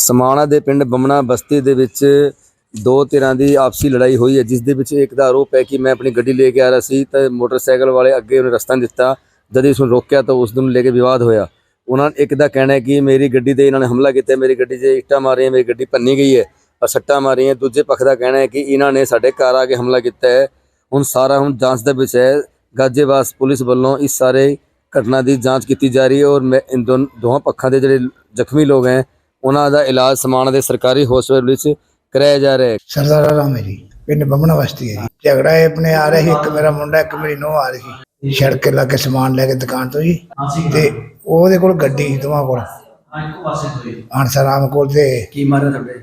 ਸਮਾਣਾ ਦੇ ਪਿੰਡ ਬੰਮਣਾ ਬਸਤੀ ਦੇ ਵਿੱਚ ਦੋ ਧਿਰਾਂ ਦੀ ਆਪਸੀ ਲੜਾਈ ਹੋਈ ਹੈ, ਜਿਸ ਦੇ ਵਿੱਚ ਇੱਕ ਦਾ ਆਰੋਪ ਹੈ ਕਿ ਮੈਂ ਆਪਣੀ ਗੱਡੀ ਲੈ ਕੇ ਆ ਰਿਹਾ ਸੀ ਤਾਂ ਮੋਟਰਸਾਈਕਲ ਵਾਲੇ ਅੱਗੇ ਉਹਨੇ ਰਸਤਾ ਨਹੀਂ ਦਿੱਤਾ। ਜਦ ਇਸ ਨੂੰ ਰੋਕਿਆ ਤਾਂ ਉਸ ਨੂੰ ਲੈ ਕੇ ਵਿਵਾਦ ਹੋਇਆ। ਉਹਨਾਂ ਇੱਕ ਦਾ ਕਹਿਣਾ ਹੈ ਕਿ ਮੇਰੀ ਗੱਡੀ ਤੇ ਇਹਨਾਂ ਨੇ ਹਮਲਾ ਕੀਤਾ, ਮੇਰੀ ਗੱਡੀ 'ਚ ਇੱਟਾਂ ਮਾਰੀਆਂ, ਮੇਰੀ ਗੱਡੀ ਭੰਨੀ ਗਈ ਹੈ ਔਰ ਸੱਟਾਂ ਮਾਰੀਆਂ। ਦੂਜੇ ਪੱਖ ਦਾ ਕਹਿਣਾ ਹੈ ਕਿ ਇਹਨਾਂ ਨੇ ਸਾਡੇ ਘਰ ਆ ਕੇ ਹਮਲਾ ਕੀਤਾ ਹੈ। ਹੁਣ ਸਾਰਾ ਹੁਣ ਜਾਂਚ ਦਾ ਵਿਸ਼ਾ ਹੈ। ਗਾਜੇਵਾਸ ਪੁਲਿਸ ਵੱਲੋਂ ਇਸ ਸਾਰੇ ਘਟਨਾ ਦੀ ਜਾਂਚ ਕੀਤੀ ਜਾ ਰਹੀ ਹੈ ਔਰ ਮੈਂ ਇਨ ਦੋਨ- ਦੋਹਾਂ ਪੱਖਾਂ ਦੇ ਜਿਹੜੇ ਜ਼ਖਮੀ ਲੋਕ ਹੈ ਉਹਨਾਂ ਦਾ ਇਲਾਜ ਸਮਾਣਾ ਦੇ ਸਰਕਾਰੀ ਹਸਪਤਾਲ ਵਿੱਚ ਕਰਾਇਆ ਜਾ ਰਿਹਾ ਹੈ। ਸਰਦਾਰ ਰਾਮ ਹੈ ਜੀ ਪਿੰਡ ਬੰਮਣਾ ਵਸਤੀ ਹੈ ਜੀ। ਝਗੜਾ ਇਹ ਆਪਣੇ ਆ ਰਿਹਾ ਸੀ ਇੱਕ ਮੇਰਾ ਮੁੰਡਾ ਇੱਕ ਮੇਰੀ ਨੂੰਹ ਆ ਰਹੀ ਸੀ। ਸੜਕ ਲਾ ਕੇ ਸਮਾਨ ਲੈ ਕੇ ਦੁਕਾਨ ਤੋਂ ਜੀ। ਤੇ ਉਹਦੇ ਕੋਲ ਗੱਡੀ ਸੀ ਦੋਵਾਂ ਕੋਲ। ਹੰਸਰਾਮ ਕੋਲ ਤੇ ਕੀ ਮਾਰਿਆ ਤੁਹਾਡੇ?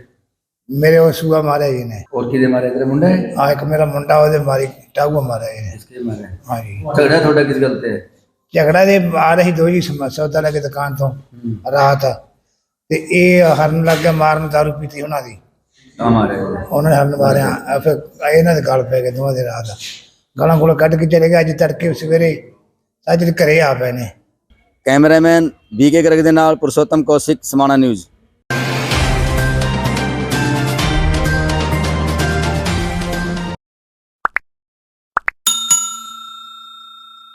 ਮੇਰੇ ਉਹ ਸੂਆ ਮਾਰਿਆ ਜੀ ਨੇ ਹੋਰ ਕਿਹਦੇ ਮਾਰਿਆ? ਤੇਰੇ ਮੁੰਡਾ ਹੈ? ਆ ਇੱਕ ਮੇਰਾ ਮੁੰਡਾ ਉਹਦੇ ਮਾਰੀ ਟਾਗੂ ਮਾਰਿਆ ਜੀ ਨੇ ਇਸਕੇ ਮਾਰਿਆ? ਹਾਂ ਜੀ। ਝਗੜਾ ਤੁਹਾਡਾ ਕਿਸ ਗੱਲ ਤੇ ਹੈ? ਝਗੜਾ ਦੇ ਆ ਰਹੀ ਦੋ ਜੀ ਸਮ- ਸੌਦਾ ਲੈ ਕੇ ਦੁਕਾਨ ਤੋਂ। ਰਾਤ ਤੇ ਇਹ ਹਰਨ ਲੱਗ ਗਿਆ ਮਾਰਨ ਦਾਰੂ ਪੀਤੀ ਉਹਨਾਂ ਦੀ। ਉਹਨਾਂ। ਨੇ ਹਰਨ ਮਾਰਿਆ। ਫਿਰ ਇਹਨਾਂ ਦੇ ਗਲ ਪੈ ਗਏ ਦੋਵਾਂ ਦੇ ਰਾਤ ਗਾਲਾਂ ਕੋਲ ਕੱਢ ਕੇ ਚਲੇ ਗਏ ਅੱਜ ਤੜਕੇ ਸਵੇਰੇ ਅੱਜ ਘਰੇ ਆ ਪਏ ਨੇ। ਕੈਮਰਾਮੈਨ ਬੀਕੇ ਗਰਗ ਦੇ ਨਾਲ ਪੁਰਸ਼ੋਤਮ ਕੌਸ਼ਿਕ ਸਮਾਣਾ ਨਿਊਜ਼।